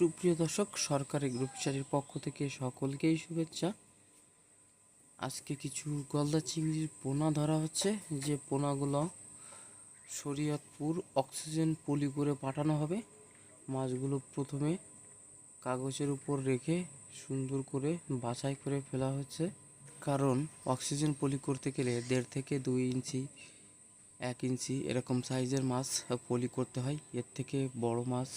সুপ্রিয় দর্শক, সরকারি গ্রুপ পক্ষ থেকে সকলকেই শুভেচ্ছা। আজকে কিছু গলদা চিংড়ির পোনা ধরা হচ্ছে। যে পোনাগুলো শরীয়তপুর অক্সিজেন পলি করে পাঠানো হবে। মাছগুলো প্রথমে কাগজের উপর রেখে সুন্দর করে বাছাই করে ফেলা হচ্ছে। কারণ অক্সিজেন পলি করতে গেলে দেড় থেকে দুই ইঞ্চি, এক ইঞ্চি এরকম সাইজের মাছ পলি করতে হয়। এর থেকে বড় মাছ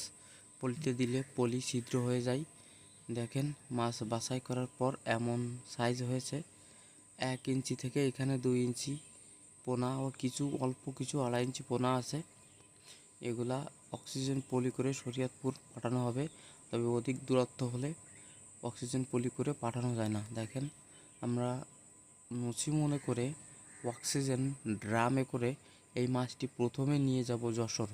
পলিতে দিলে পলি ছিদ্র হয়ে যায়। দেখেন, মাছ বাছাই করার পর এমন সাইজ হয়েছে। এক ইঞ্চি থেকে এখানে দুই ইঞ্চি পোনা ও কিছু, অল্প কিছু আড়াই ইঞ্চি পোনা আছে। এগুলা অক্সিজেন পলি করে শরীয়তপুর পাঠানো হবে। তবে অধিক দূরত্ব হলে অক্সিজেন পলি করে পাঠানো যায় না। দেখেন, আমরা নছি মনে করে অক্সিজেন ড্রামে করে এই মাছটি প্রথমে নিয়ে যাব যশোর।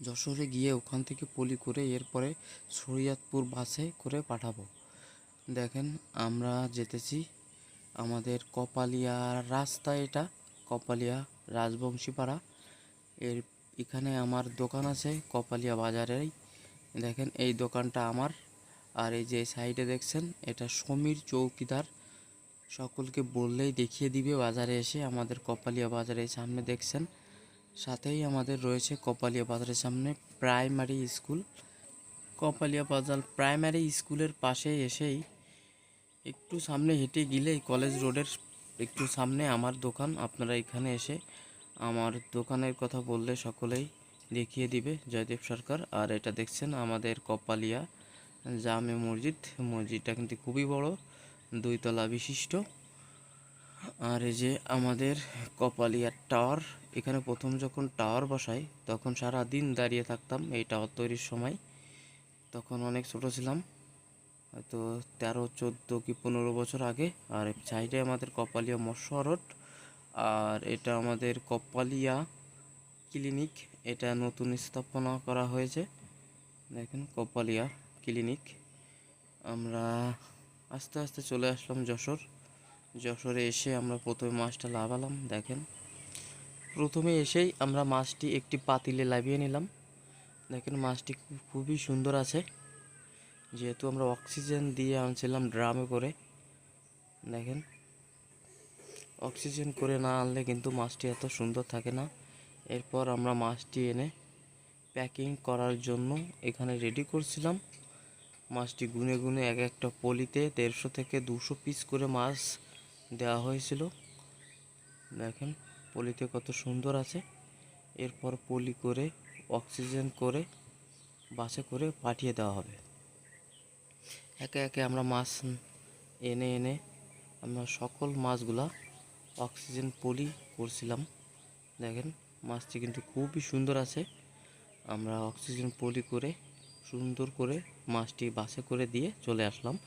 যশোরে গিয়ে ওখান থেকে পলি করে এরপরে শরীয়তপুর বাসে করে পাঠাবো। দেখেন, আমরা যেতেছি আমাদের কপালিয়া রাস্তা এটা, কপালিয়া রাজবংশী পাড়া এর এখানে আমার দোকান আছে কপালিয়া বাজারেই দেখেন, এই দোকানটা আমার। আর এই যে সাইডে দেখছেন, এটা সমীর চৌকিদার। সকলকে বললেই দেখিয়ে দিবে বাজারে এসে আমাদের কপালিয়া বাজারের সামনে দেখছেন। সাথেই আমাদের রয়েছে কপালিয়া বাজারের সামনে প্রাইমারি স্কুল। কপালিয়া বাজার প্রাইমারি স্কুলের পাশে এসেই একটু সামনে হেঁটে গেলেই কলেজ রোডের একটু সামনে আমার দোকান। আপনারা এখানে এসে আমার দোকানের কথা বললে সকলেই দেখিয়ে দিবে, জয়দেব সরকার। আর এটা দেখছেন আমাদের কপালিয়া জামে মসজিদ। মসজিদটা কিন্তু খুবই বড়, দুইতলা বিশিষ্ট। আর এই যে আমাদের কপালিয়ার টাওয়ার, এখানে প্রথম যখন টাওয়ার বসাই, তখন সারা দিন দাঁড়িয়ে থাকতাম এই টাওয়ার তৈরির সময়। তখন অনেক ছোট ছিলাম, হয়তো তেরো, চোদ্দ কি পনেরো বছর আগে। আর সাইডে আমাদের কপালিয়া মৎস্য রোড, আর এটা আমাদের কপালিয়া ক্লিনিক। এটা নতুন স্থাপনা করা হয়েছে। দেখেন কপালিয়া ক্লিনিক। আমরা আস্তে আস্তে চলে আসলাম যশোর। যশোরে এসে আমরা প্রথমে মাছটা লাভালাম দেখেন। প্রথমে এসেই আমরা মাছটি একটি পাতিলে লাভিয়ে নিলাম। দেখেন মাছটি খুবই সুন্দর আছে। যেহেতু আমরা অক্সিজেন দিয়ে আনছিলাম ড্রামে করে, দেখেন। অক্সিজেন করে না আনলে কিন্তু মাছটি এত সুন্দর থাকে না। এরপর আমরা মাছটি এনে প্যাকিং করার জন্য এখানে রেডি করছিলাম। মাছটি গুনে গুনে এক একটা পলিতে দেড়শো থেকে দুশো পিস করে মাছ দেওয়া হয়েছিল। দেখেন, পলিতে কত সুন্দর আছে। এরপর পলি করে, অক্সিজেন করে, বাসে করে পাঠিয়ে দেওয়া হবে। একে একে আমরা মাছ এনে এনে আমরা সকল মাছগুলা অক্সিজেন পলি করছিলাম। দেখেন, মাছটি কিন্তু খুবই সুন্দর আছে। আমরা অক্সিজেন পলি করে, সুন্দর করে মাছটি বাসে করে দিয়ে চলে আসলাম